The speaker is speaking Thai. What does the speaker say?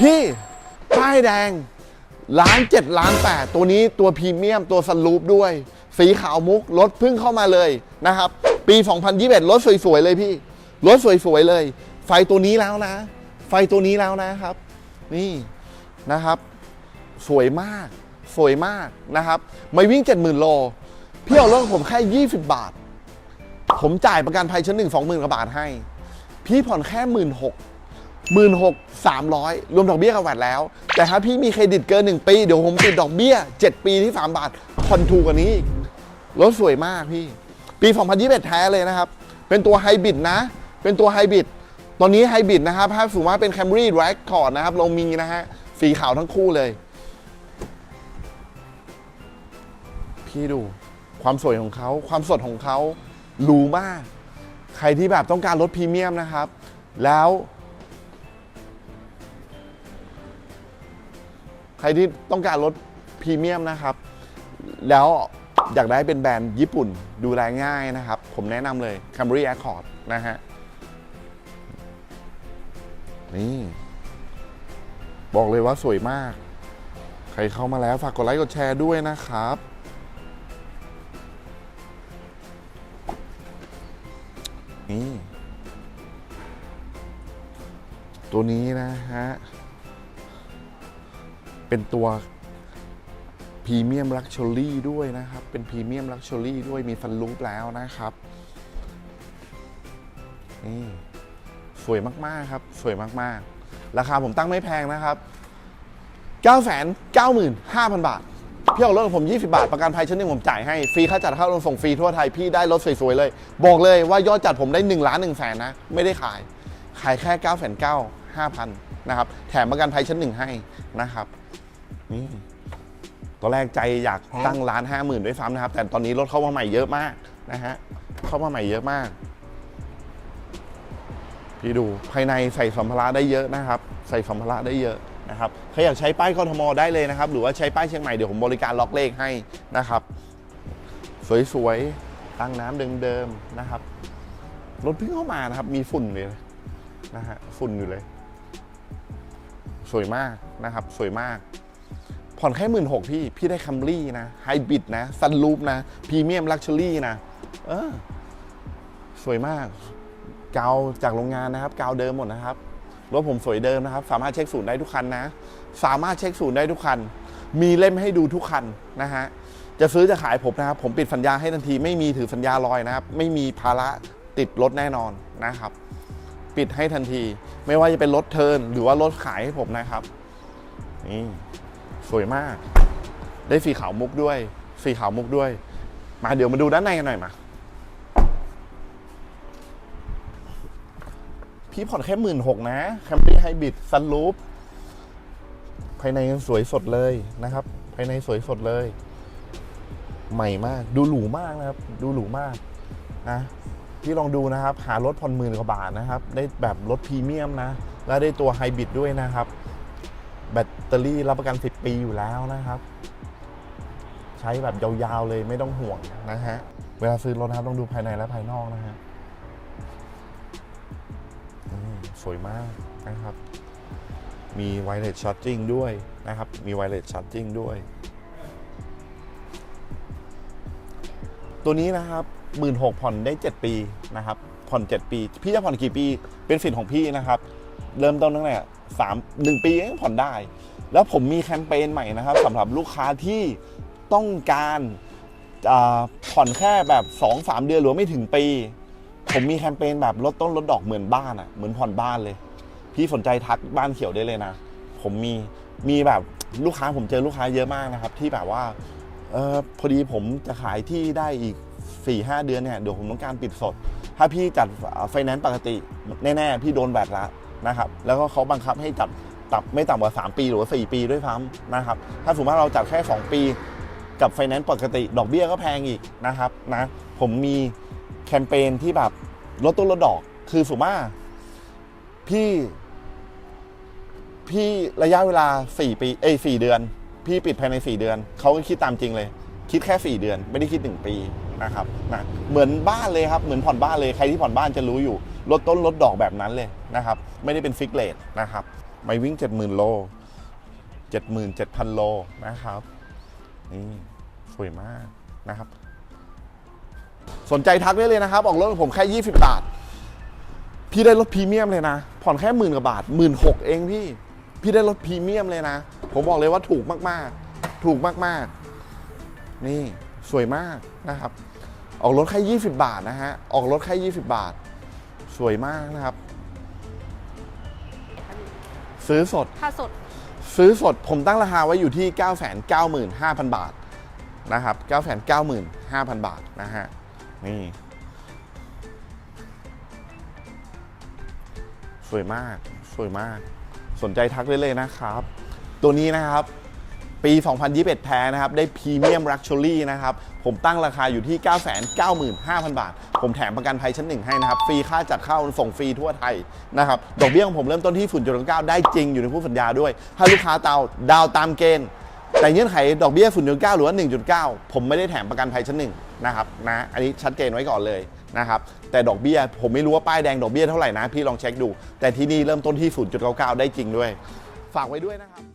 พี่ป้ายแดงล้านเจ็ดล้านแปดตัวนี้ตัวพรีเมียมตัวสลูปด้วย สีขาวมุกรถพิ่งเข้ามาเลยนะครับ ปี 2021 รถสวยๆเลยพี่ รถสวยๆเลย ไฟตัวนี้แล้วนะ ไฟตัวนี้แล้วนะครับ นี่นะครับ สวยมาก สวยมากนะครับไม่วิ่ง 70,000 โล พี่เอารถของผมแค่ 20 บาท ผมจ่ายประกันภัยชั้นหนึ่งสองหมื่นกว่าบาทให้ พี่ผ่อนแค่หมื่นหก หมื่นหกสามร้อยรวมดอกเบี้ยกับแวดแล้ว แต่ถ้าพี่มีเครดิตเกิน 1 ปี เดี๋ยวผมติดดอกเบี้ย 7 ปีที่ 3 บาทผ่อนถูกกว่านี้รถสวยมากพี่ ปี 2021 แท้เลยนะครับ เป็นตัวไฮบริดนะ เป็นตัวไฮบริดตอนนี้ไฮบริดนะครับถ้าสูงมากเป็น Camry r a c c o r d นะครับลงมีนะฮะสีขาวทั้งคู่เลย พี่ดูความสวยของเขา ความสดของเขาหรูมาก ใครที่แบบต้องการรถพรีเมียมนะครับ แล้ว ใครที่ต้องการรถพรีเมียมนะครับ แล้วอยากได้เป็นแบรนด์ญี่ปุ่นดูแลง่ายนะครับ ผมแนะนำเลย Camry Accord นะฮะ นี่ บอกเลยว่าสวยมาก ใครเข้ามาแล้วฝากกดไลค์กดแชร์ด้วยนะครับ นี่ ตัวนี้นะฮะ เป็นตัวพรีเมียมลักชัวรี่ด้วยนะครับ เป็นพรีเมียมลักชัวรี่ด้วยมีฟันลูปแล้วนะครับนี่สวยมากๆครับ สวยมากๆ ราคาผมตั้งไม่แพงนะครับ 995,000 บาทพี่เอารถของผม 20 บาท ประกันภัยชั้นหนึ่งผมจ่ายให้ ฟรีค่าจัดเข้าลงส่งฟรีทั่วไทย พี่ได้รถสวยๆเลย บอกเลยว่ายอดจัดผมได้1ล้าน1แสนนะ ไม่ได้ขาย ขายแค่ 9 9 5 0 0 0 นะครับ แถมประกันภัยชั้นหนึ่งให้นะครับ นี่ตอนแรกใจอยากตั้งร้านห้าหมื่นด้วยซ้ำนะครับ แต่ตอนนี้รถเข้ามาใหม่เยอะมากนะฮะเข้ามาใหม่เยอะมาก พี่ดูภายในใส่สัมภาระได้เยอะนะครับ ใส่สัมภาระได้เยอะนะครับใครอยากใช้ป้ายกทมได้เลยนะครับ หรือว่าใช้ป้ายเชียงใหม่เดี๋ยวผมบริการล็อกเลขให้นะครับ สวยๆตั้งน้ำเดิมๆนะครับรถเพิ่งเข้ามานะครับ มีฝุ่นเลยนะฮะฝุ่นอยู่เลย สวยมากนะครับ สวยมาก ผ่อนแค่หมื่นหกพี่ พี่ได้คัมรี่นะไฮบริดนะซันลูปนะพรีเมียมลักชัวรี่นะ เออ สวยมาก กาวจากโรงงานนะครับ กาวเดิมหมดนะครับ รถผมสวยเดิมนะครับ สามารถเช็คศูนย์ได้ทุกคันนะ สามารถเช็คศูนย์ได้ทุกคัน มีเล่มให้ดูทุกคันนะฮะจะซื้อจะขายผมนะครับ ผมปิดสัญญาให้ทันที ไม่มีถือสัญญาลอยนะครับ ไม่มีภาระติดรถแน่นอนนะครับ ปิดให้ทันที ไม่ว่าจะเป็นรถเทินหรือว่ารถขายให้ผมนะครับนี่ สวยมาก ได้สีขาวมุกด้วย สีขาวมุกด้วย มาเดี๋ยวมาดูด้านในกันหน่อยมา พี่ผ่อนแค่หมื่นหกนะแคมปี้ไฮบริดซันลูปภายในยังสวยสดเลยนะครับ ภายในสวยสดเลย ใหม่มาก ดูหรูมากนะครับ ดูหรูมากนะพี่ลองดูนะครับ หารถผ่อนหมื่นกว่าบาทนะครับ ได้แบบรถพรีเมียมนะ แล้วได้ตัวไฮบริดด้วยนะครับ แบตเตอรี่รับประกัน 10 ปีอยู่แล้วนะครับ ใช้แบบยาวๆเลยไม่ต้องห่วงนะฮะ เวลาซื้อรถนะครับต้องดูภายในและภายนอกนะฮะสวยมากนะครับ มีไวเลสชาร์จิ่งด้วยนะครับ มีไวเลสชาร์จิ่งด้วย ตัวนี้นะครับหมื่นหกผ่อนได้ 7 ปีนะครับ ผ่อน 7 ปี พี่จะผ่อนกี่ปี เป็นสิทธิ์ของพี่นะครับ เริ่มต้นตั้งแต่สามหนึ่งปีก็ผ่อนได้ แล้วผมมีแคมเปญใหม่นะครับสำหรับลูกค้าที่ต้องการผ่อนแค่แบบ 2-3 เดือนหรือไม่ถึงปี ผมมีแคมเปญแบบลดต้นลดดอกเหมือนบ้านอะ่ะเหมือนผ่อนบ้านเลย พี่สนใจทักบ้านเขียวได้เลยนะ ผมมีมีแบบลูกค้าผมเจอลูกค้าเยอะมากนะครับ ที่แบบว่าเออพอดีผมจะขายที่ได้อีก 4 5 เดือนเนี่ยเดี๋ยวผมต้องการปิดสด ถ้าพี่จัดไฟแนนซ์ปกติแน่ๆพี่โดนแบตละ นะครับแล้วก็เขาบังคับให้จัดตับไม่ต่ำกว่า 3 ปีหรือว่า4ปีด้วยซ้ำนะครับถ้าสมมติว่าเราจัดแค่ 2 ปีกับไฟแนนซ์ปกติดอกเบี้ยก็แพงอีกนะครับนะผมมีแคมเปญที่แบบลดต้นลดดอกคือสมมติว่าพี่ พี่ระยะเวลา 4 ปีเอ้ย4เดือน พี่ปิดภายใน 4 เดือน เขาก็คิดตามจริงเลย คิดแค่ 4 เดือน ไม่ได้คิด 1 ปีนะครับนะเหมือนบ้านเลยครับ เหมือนผ่อนบ้านเลยใครที่ผ่อนบ้านจะรู้อยู่ ลดต้นลดดอกแบบนั้นเลยนะครับ ไม่ได้เป็นฟิกเลทนะครับไม่วิ่ง 70,000 โล 77,000 โลนะครับนี่สวยมากนะครับ สนใจทักได้เลยนะครับ ออกรถผมแค่ 20 บาท พี่ได้รถพรีเมียมเลยนะ ผ่อนแค่หมื่นกว่าบาทหมื่นหกเองพี่ พี่ได้รถพรีเมียมเลยนะ ผมบอกเลยว่าถูกมากๆ ถูกมากๆ นี่สวยมากนะครับ ออกรถแค่ 20 บาทนะฮะ ออกรถแค่ 20 บาท สวยมากนะครับ ซื้อสด ค่าสด ซื้อสดผมตั้งราคาไว้อยู่ที่ 995,000 บาทนะครับ 995,000 บาทนะฮะ นี่ สวยมาก สวยมาก สนใจทักได้เลยนะครับ ตัวนี้นะครับ ปี 2021แพ้นะครับ ได้พรีเมียม l ักชั r รี่นะครับ ผมตั้งราคาอยู่ที่ 995,000 บาท ผมแถมประกันภัยชั้นหนึ่งให้นะครับ ฟรีค่าจัดเข้าส่งฟรีทั่วไทยนะครับ ดอกเบี้ยของผมเริ่มต้นที่ฝุ่นจุด9ได้จริงอยู่ในผู้สัญญาด้วย ถ้าลูกค้าเตาดาวตามเกณฑ์ แต่เงื่อนไขดอกเบี้ยฝุ่นจุด9หรือว่า 1.9 ผมไม่ได้แถมประกันภัยชั้นหนึ่งนะครับนะ อันนี้ชัดเจนไว้ก่อนเลยนะครับแต่ดอกเบี้ยผมไม่รู้ว่าป้ายแดงดอกเบี้ยเท่าไหร่นะพี่ลองเช็คดู แต่ที่นี่เริ่มต้นที่ 0.99 ได้จริงด้วย ฝากไว้ด้วยนะครับ